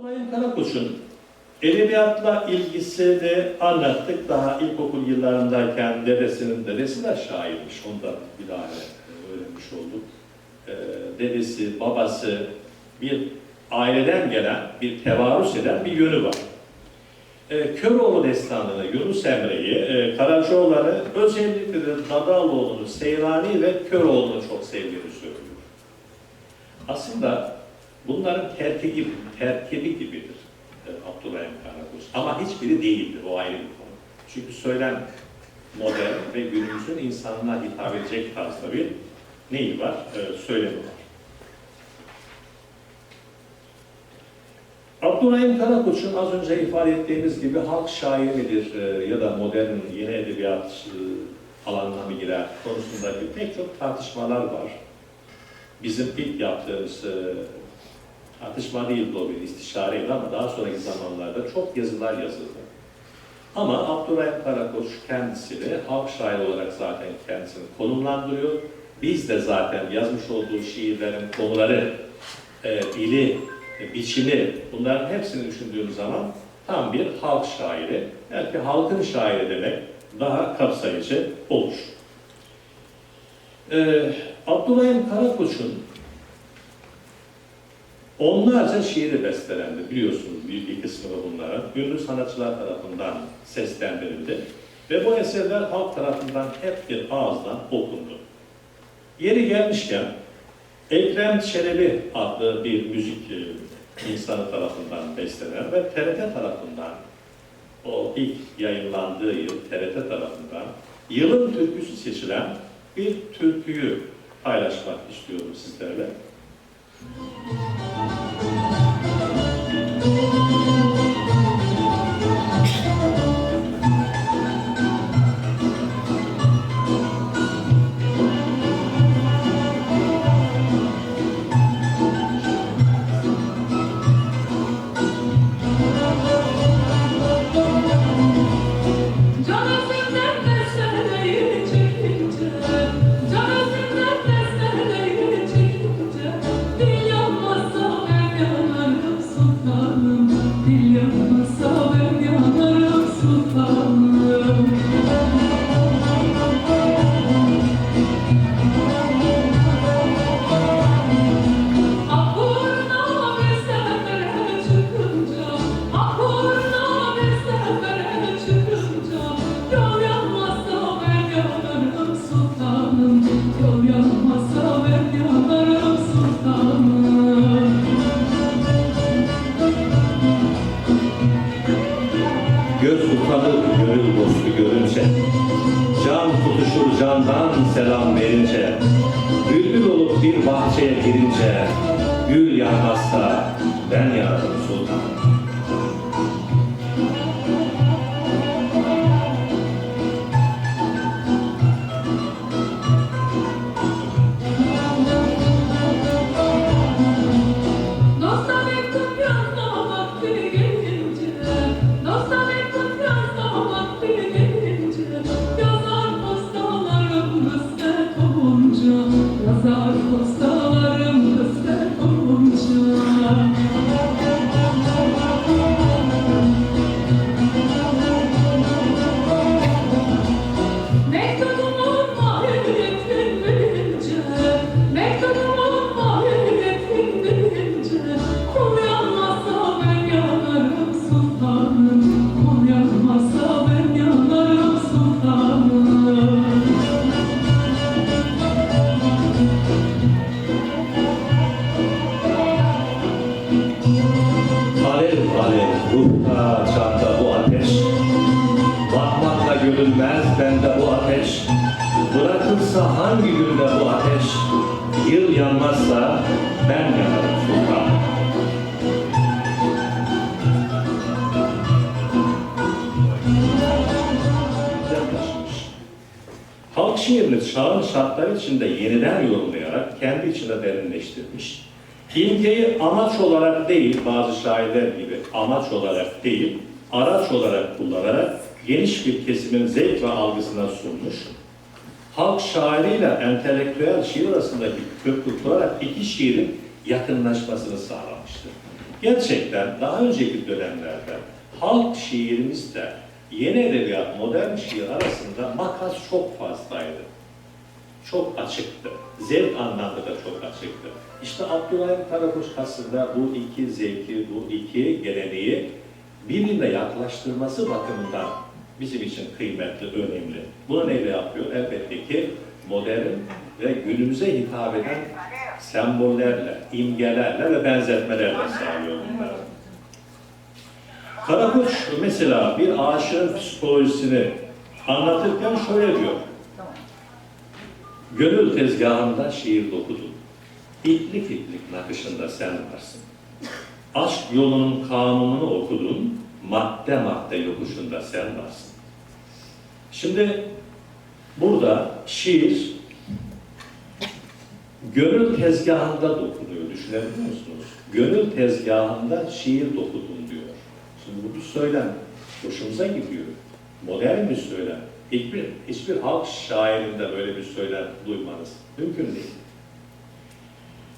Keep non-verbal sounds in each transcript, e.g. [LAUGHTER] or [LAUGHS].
Sayın Karakoç'un edebiyatla ilgisini anlattık. Daha ilkokul yıllarındayken dedesinin dedesi de şairmiş. Onu da bilahare öğrenmiş olduk. Ee, dedesi, babası bir aileden gelen, bir tevarüs eden bir yönü var. Ee, Köroğlu destanını, Yunus Emre'yi, e, Karacaoğlan'ı, özellikle de Dadaloğlu'nu, Seyrani ve Köroğlu'nu çok sevdiğini söylüyor. Aslında bunların terkibi, terkibi gibidir e, Abdurrahim Karakoç. Ama hiçbiri değildir, o ayrı bir konu. Çünkü söylem modern ve günümüzün insanına hitap edecek tarzda bir neyi var, e, söylemi var. Abdurrahim Karakoç'un az önce ifade ettiğimiz gibi halk şairi midir e, ya da modern yeni edebiyat e, alanına mı girer konusundaki pek çok tartışmalar var. Bizim ilk yaptığımız e, tartışma değildi o bir istişareydi ama daha sonraki zamanlarda çok yazılar yazıldı. Ama Abdurrahim Karakoç kendisini halk şairi olarak zaten kendisini konumlandırıyor. Biz de zaten yazmış olduğu şiirlerin konuları, e, dili, e, biçimi bunların hepsini düşündüğüm zaman tam bir halk şairi, belki halkın şairi demek daha kapsayıcı olur. Ee, Abdurrahim Karakoç'un onlarca şiiri bestelendi biliyorsunuz büyük bir kısmı da bunların. Ünlü sanatçılar tarafından seslendirildi ve bu eserler halk tarafından hep bir ağızdan okundu. Yeri gelmişken Ekrem Çelebi adlı bir müzik e, insanı tarafından bestelenen ve TRT tarafından o ilk yayınlandığı yıl TRT tarafından yılın türküsü seçilen bir türküyü paylaşmak istiyorum sizlerle. Canımdan yanmazsa ben yanarım yıl yanmazsa ben yanarım sultan. Halk şiirini çağın şartları içinde yeniden yorumlayarak kendi içinde derinleştirmiş. İmgeyi amaç olarak değil, bazı şairler gibi amaç olarak değil, araç olarak kullanarak geniş bir kesimin zevk ve algısına sunmuş. Halk şairiyle entelektüel şiir arasındaki köprü kurarak iki şiirin yakınlaşmasını sağlamıştır. Gerçekten daha önceki dönemlerde halk şiirimizle yeni edebiyat, modern şiir arasında makas çok fazlaydı. Çok açıktı. Zevk anlamda da çok açıktı. İşte Abdülhamit Karakuş aslında bu iki zevki, bu iki geleneği birbirine yaklaştırması bakımından bizim için kıymetli, önemli. Bunu neyle yapıyor? Elbette ki modern ve günümüze hitap eden sembollerle, imgelerle ve benzetmelerle sağlıyor bunları. Karakuş mesela bir aşığın psikolojisini anlatırken şöyle diyor. Gönül tezgahında şiir dokudun. İplik iplik nakışında sen varsın. Aşk yolunun kanununu okudun. Madde madde yokuşunda sen varsın. Şimdi burada şiir gönül tezgahında dokunuyor. Düşünebiliyor musunuz? Gönül tezgahında şiir dokudun diyor. Şimdi bu bir söylem. Hoşumuza gidiyor. Modern bir söylem. Hiçbir, hiçbir halk şairinde böyle bir söylem duymanız mümkün değil.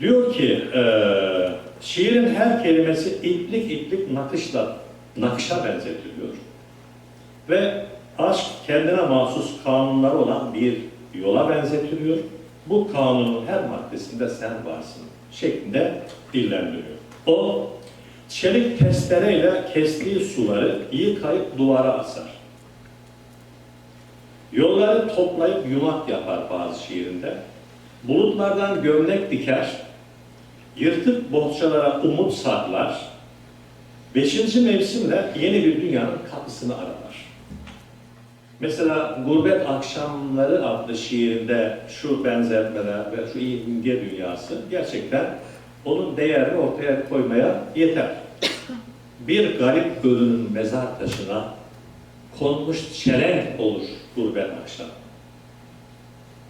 Diyor ki, eee, şiirin her kelimesi iplik iplik nakışla, nakışa benzetiliyor. Ve aşk kendine mahsus kanunları olan bir yola benzetiliyor. Bu kanunun her maddesinde sen varsın şeklinde dillendiriyor. O çelik testereyle kestiği suları yıkayıp duvara asar. Yolları toplayıp yumak yapar bazı şiirinde. Bulutlardan gömlek diker, yırtık bohçalara umut saklar, beşinci mevsimle yeni bir dünyanın kapısını aralar. Mesela Gurbet Akşamları adlı şiirinde şu benzetmeler ve şu imge dünyası gerçekten onun değerini ortaya koymaya yeter. Bir garip ölünün mezar taşına konmuş çelenk olur gurbet akşam.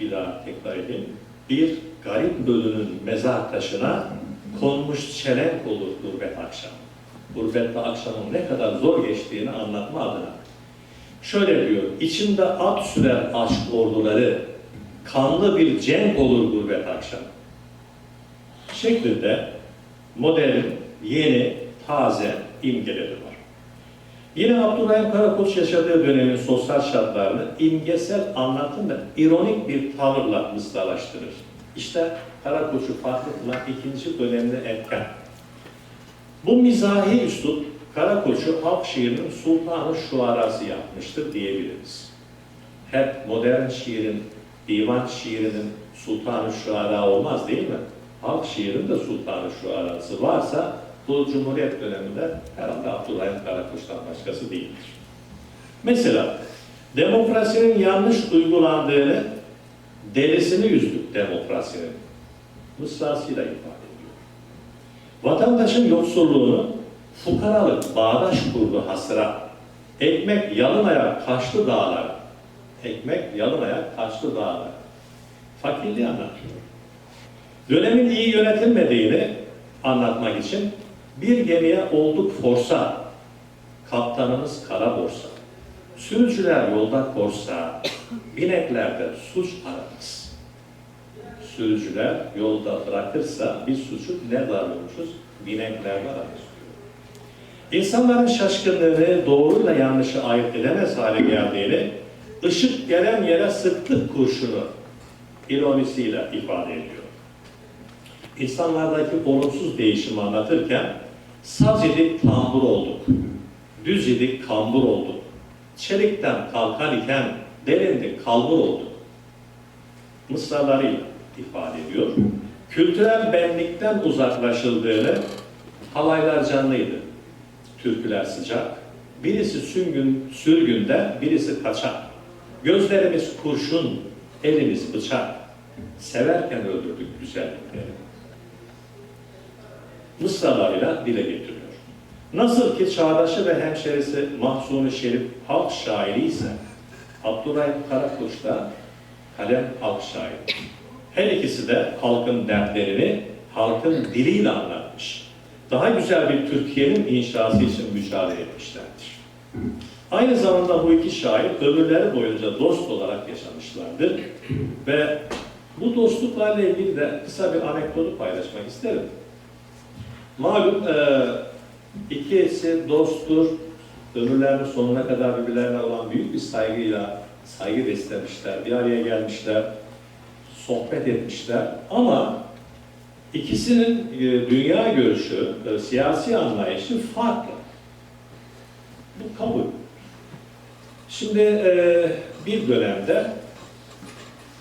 Bir daha tekrar edeyim. Bir garip bölünün mezar taşına konmuş çelenk olur gurbet akşam. Gurbette akşamın ne kadar zor geçtiğini anlatma adına. Şöyle diyor, içimde at sürer aşk orduları, kanlı bir cenk olur gurbet akşam. Şeklinde modern, yeni, taze imgeleri var. Yine Abdurrahim Karakoç yaşadığı dönemin sosyal şartlarını imgesel anlatım ironik bir tavırla mısralaştırır. İşte Karakoç'u farklı kılan ikinci dönemde erken. Bu mizahi üslup Karakoç'u halk şiirinin sultanı şuarası yapmıştır diyebiliriz. Hep modern şiirin, divan şiirinin sultanı şuara olmaz değil mi? Halk şiirinin de sultanı şuarası varsa bu Cumhuriyet döneminde herhalde Abdülhamit Karakoç'tan başkası değildir. Mesela demokrasinin yanlış uygulandığını derisini yüzdük demokrasinin mısrasıyla ifade ediyor. Vatandaşın yoksulluğunu fukaralık bağdaş kurdu hasıra. Ekmek yalın ayak kaçtı dağlar. Ekmek yalın ayak kaçtı dağlar. Fakirliği anlatıyor. Dönemin iyi yönetilmediğini anlatmak için bir gemiye olduk forsa, kaptanımız kara borsa. Sürücüler yolda korsa, bineklerde suç aramaz. Sürücüler yolda bırakırsa bir suçu ne arıyormuşuz? Bineklerde diyor. İnsanların şaşkınlığını doğruyla yanlışı ayırt edemez hale geldiğini, ışık gelen yere sıktık kurşunu ironisiyle ifade ediyor insanlardaki olumsuz değişimi anlatırken saz idik tambur olduk, düz idik kambur olduk, çelikten kalkan iken derindik kalbur olduk. Mısralarıyla ifade ediyor. Kültürel benlikten uzaklaşıldığını halaylar canlıydı. Türküler sıcak. Birisi sürgün, sürgünde, birisi kaçak. Gözlerimiz kurşun, elimiz bıçak. Severken öldürdük güzellikleri mısralarıyla dile getiriyor. Nasıl ki çağdaşı ve hemşerisi Mahzuni Şerif halk şairi ise Abdurrahim Karakuş da kalem halk şairi. Her ikisi de halkın dertlerini halkın diliyle anlatmış. Daha güzel bir Türkiye'nin inşası için mücadele etmişlerdir. Aynı zamanda bu iki şair ömürleri boyunca dost olarak yaşamışlardır ve bu dostluklarla ilgili de kısa bir anekdotu paylaşmak isterim. Malum e, ikisi dosttur, ömürlerinin sonuna kadar birbirlerine olan büyük bir saygıyla saygı beslemişler, bir araya gelmişler, sohbet etmişler ama ikisinin e, dünya görüşü, e, siyasi anlayışı farklı. Bu kabul. Şimdi e, bir dönemde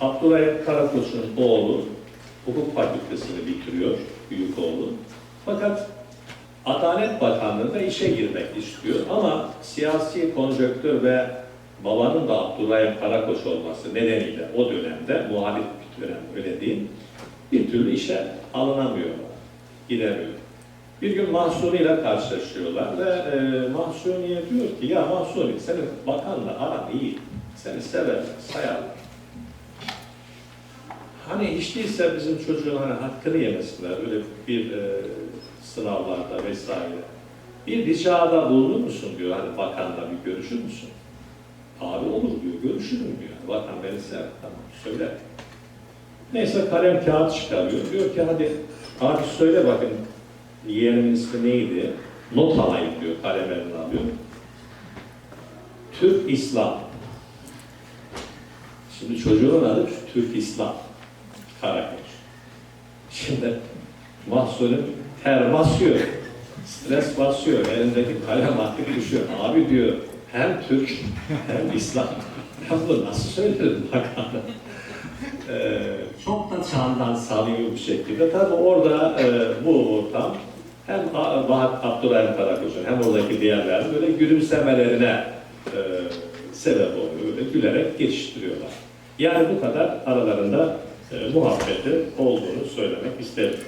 Abdurrahim Karakoç'un oğlu hukuk fakültesini bitiriyor, büyük oğlu. Fakat Adalet Bakanlığı'nda işe girmek istiyor ama siyasi konjöktür ve babanın da Abdurrahim Karakoç olması nedeniyle o dönemde muhalif bir dönem öyle değil, bir türlü işe alınamıyorlar, gidemiyor. Bir gün Mahsuni ile karşılaşıyorlar ve e, Mahsuni'ye diyor ki ya Mahsuni senin bakanla aran iyi, seni sever, sayarlar. Hani hiç değilse bizim çocuğun hani hakkını yemesinler öyle bir e, sınavlarda vesaire. Bir ricada bulunur musun diyor hani bakanla bir görüşür müsün? Abi olur diyor, görüşürüm diyor. Bakan beni sever, tamam söyle. Neyse kalem kağıt çıkarıyor. Diyor ki hadi abi söyle bakın yeğenimin ismi neydi? Not alayım diyor, kalem eline alıyor. Türk İslam. Şimdi çocuğun adı Türk İslam. Karakoç. Şimdi mahsulün ter basıyor. Stres basıyor. Elindeki kalem artık düşüyor. Abi diyor hem Türk hem İslam. [LAUGHS] Ben bunu nasıl söylerim bakalım. Ee, çok da çağından samimi bir şekilde. Tabii orada e, bu ortam hem Vahat Abdurrahim Karakoç'un hem oradaki diğerlerin böyle gülümsemelerine e, sebep oluyor. Böyle gülerek geçiştiriyorlar. Yani bu kadar aralarında e, muhabbeti olduğunu söylemek isterim.